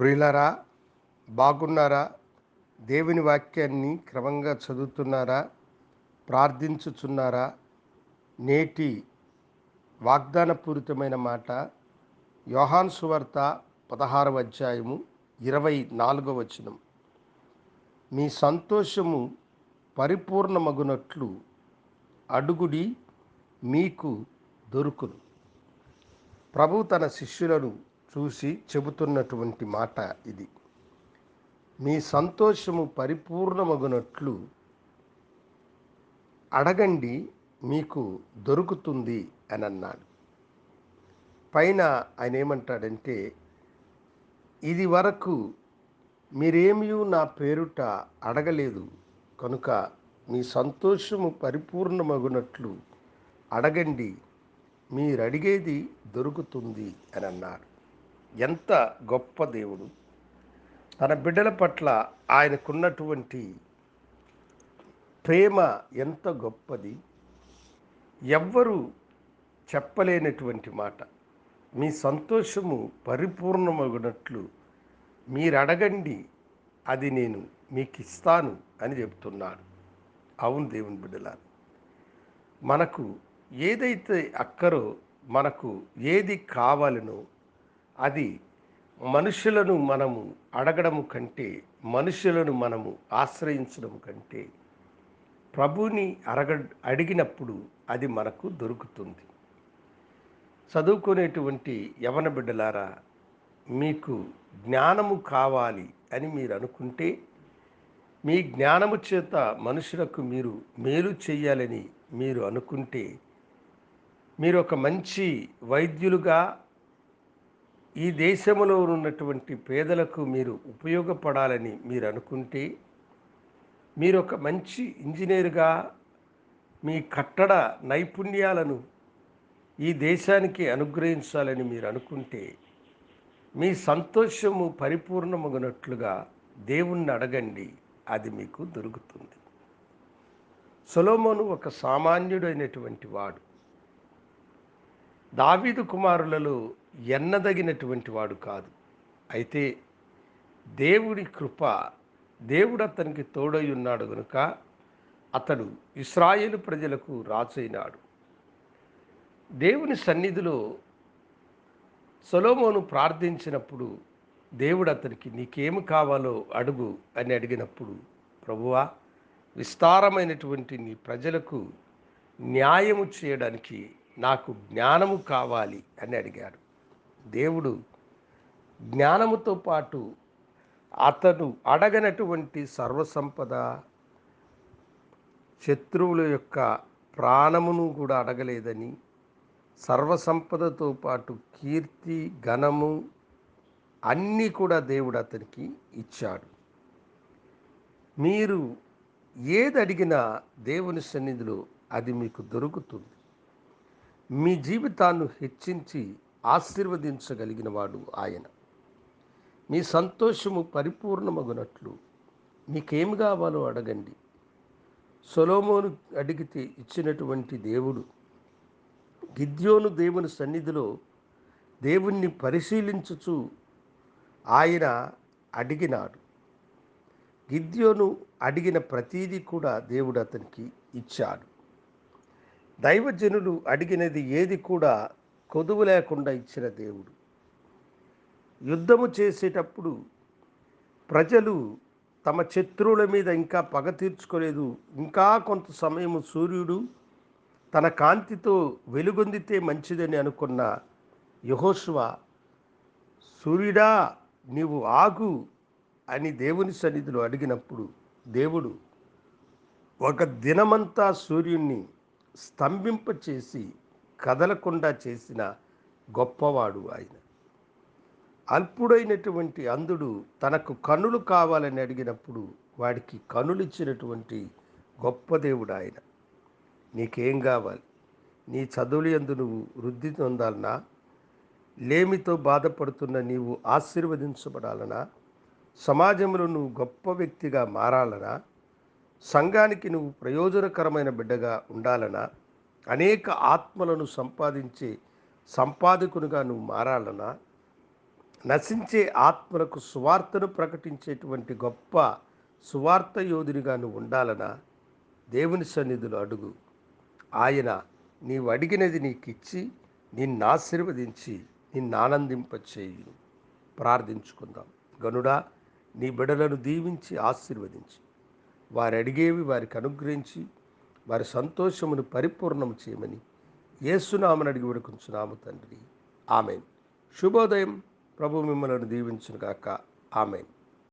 ప్రియులరా బాగున్నారా? దేవుని వాక్యాన్ని క్రమంగా చదువుతున్నారా? ప్రార్థించుచున్నారా? నేటి వాగ్దానపూరితమైన మాట యోహాన్ సువార్త పదహారవ అధ్యాయము ఇరవై నాలుగవ వచనం. మీ సంతోషము పరిపూర్ణమగునట్లు అడుగుడి మీకు దొరుకును. ప్రభు తన శిష్యులను చూసి చెబుతున్నటువంటి మాట ఇది. మీ సంతోషము పరిపూర్ణమగునట్లు అడగండి మీకు దొరుకుతుంది అని అన్నాడు పైన ఆయన ఏమంటాడంటే ఇది వరకు మీరేమీ నా పేరుట అడగలేదు. కనుక మీ సంతోషము పరిపూర్ణమగునట్లు అడగండి మీరు అడిగేది దొరుకుతుంది అని అన్నాడు ఎంత గొప్ప దేవుడు. తన బిడ్డల పట్ల ఆయనకున్నటువంటి ప్రేమ ఎంత గొప్పది. ఎవ్వరూ చెప్పలేనటువంటి మాట. మీ సంతోషము పరిపూర్ణమగినట్లు మీరు అడగండి అది నేను మీకు ఇస్తాను అని చెప్తున్నాడు. అవును దేవుని బిడ్డలా మనకు ఏదైతే అక్కరో మనకు ఏది కావాలనో అది మనుషులను మనము అడగడము కంటే మనుషులను మనము ఆశ్రయించడం కంటే ప్రభుని అరగ అడిగినప్పుడు అది మనకు దొరుకుతుంది. చదువుకునేటువంటి యవన బిడ్డలారా మీకు జ్ఞానము కావాలి అని మీరు అనుకుంటే మీ జ్ఞానము చేత మనుషులకు మీరు మేలు చేయాలని మీరు అనుకుంటే మీరు ఒక మంచి వైద్యులుగా ఈ దేశంలో ఉన్నటువంటి పేదలకు మీరు ఉపయోగపడాలని మీరు అనుకుంటే మీరు ఒక మంచి ఇంజనీర్గా మీ కట్టడ నైపుణ్యాలను ఈ దేశానికి అనుగ్రహించాలని మీరు అనుకుంటే మీ సంతోషము పరిపూర్ణమగునట్లుగా దేవుణ్ణి అడగండి అది మీకు దొరుకుతుంది. సొలోమోను ఒక సామాన్యుడైనటువంటి వాడు. దావీదు కుమారులలో ఎన్నదగినటువంటి వాడు కాదు. అయితే దేవుడి కృప దేవుడు అతనికి తోడై ఉన్నాడు గనుక అతడు ఇస్రాయేలు ప్రజలకు రాజైనాడు. దేవుని సన్నిధిలో సొలోమోను ప్రార్థించినప్పుడు దేవుడు అతనికి నీకేమి కావాలో అడుగు అని అడిగినప్పుడు ప్రభువా విస్తారమైనటువంటి నీ ప్రజలకు న్యాయము చేయడానికి నాకు జ్ఞానము కావాలి అని అడిగాడు. దేవుడు జ్ఞానముతో పాటు అతను అడగనటువంటి సర్వసంపద శత్రువుల యొక్క ప్రాణమును కూడా అడగలేదని సర్వసంపదతో పాటు కీర్తి ఘనము అన్నీ కూడా దేవుడు అతనికి ఇచ్చాడు. మీరు ఏది అడిగినా దేవుని సన్నిధిలో అది మీకు దొరుకుతుంది. మీ జీవితాన్ని హెచ్చించి ఆశీర్వదించగలిగిన వాడు ఆయన. మీ సంతోషము పరిపూర్ణమగునట్లు మీకేమి కావాలో అడగండి. సొలోమోను అడిగితే ఇచ్చినటువంటి దేవుడు గిద్యోను దేవుని సన్నిధిలో దేవుణ్ణి పరిశీలించుచు ఆయన అడిగినాడు. గిద్యోను అడిగిన ప్రతీది కూడా దేవుడు అతనికి ఇచ్చాడు. దైవజనులు అడిగినది ఏది కూడా కొదువు లేకుండా ఇచ్చిన దేవుడు. యుద్ధము చేసేటప్పుడు ప్రజలు తమ శత్రువుల మీద ఇంకా పగ తీర్చుకోలేదు. ఇంకా కొంత సమయము సూర్యుడు తన కాంతితో వెలుగొందితే మంచిదని అనుకున్న యహోశువ సూర్యుడా నీవు ఆగు అని దేవుని సన్నిధిలో అడిగినప్పుడు దేవుడు ఒక దినమంతా సూర్యుణ్ణి స్తంభింపచేసి కదలకుండా చేసిన గొప్పవాడు ఆయన. అల్పుడైనటువంటి అంధుడు తనకు కనులు కావాలని అడిగినప్పుడు వాడికి కనులిచ్చినటువంటి గొప్ప దేవుడు ఆయన. నీకేం కావాలి? నీ చదువులు ఎందు నువ్వు వృద్ధి పొందాలనా లేమితో బాధపడుతున్న నీవు ఆశీర్వదించబడాలనా? సమాజంలో నువ్వు గొప్ప వ్యక్తిగా మారాలనా? సంఘానికి నువ్వు ప్రయోజనకరమైన బిడ్డగా ఉండాలనా? అనేక ఆత్మలను సంపాదించే సంపాదకునిగా నువ్వు మారాలనా నశించే ఆత్మలకు సువార్తను ప్రకటించేటువంటి గొప్ప సువార్త యోధునిగా నువ్వు ఉండాలనా దేవుని సన్నిధిలో అడుగు. ఆయన నీవు అడిగినది నీకిచ్చి నిన్ను ఆశీర్వదించి నిన్ను ఆనందింపచేయు. ప్రార్థించుకుందాం. గనుడా నీ బిడలను దీవించి ఆశీర్వదించి. వారు అడిగేవి వారికి అనుగ్రహించి వారి సంతోషమును పరిపూర్ణం చేయమని యేసునామని అడిగి విడుకుంటున్నాము తండ్రి. ఆమెన్. శుభోదయం. ప్రభు మిమ్మల్ని దీవించునుగాక. ఆమెన్.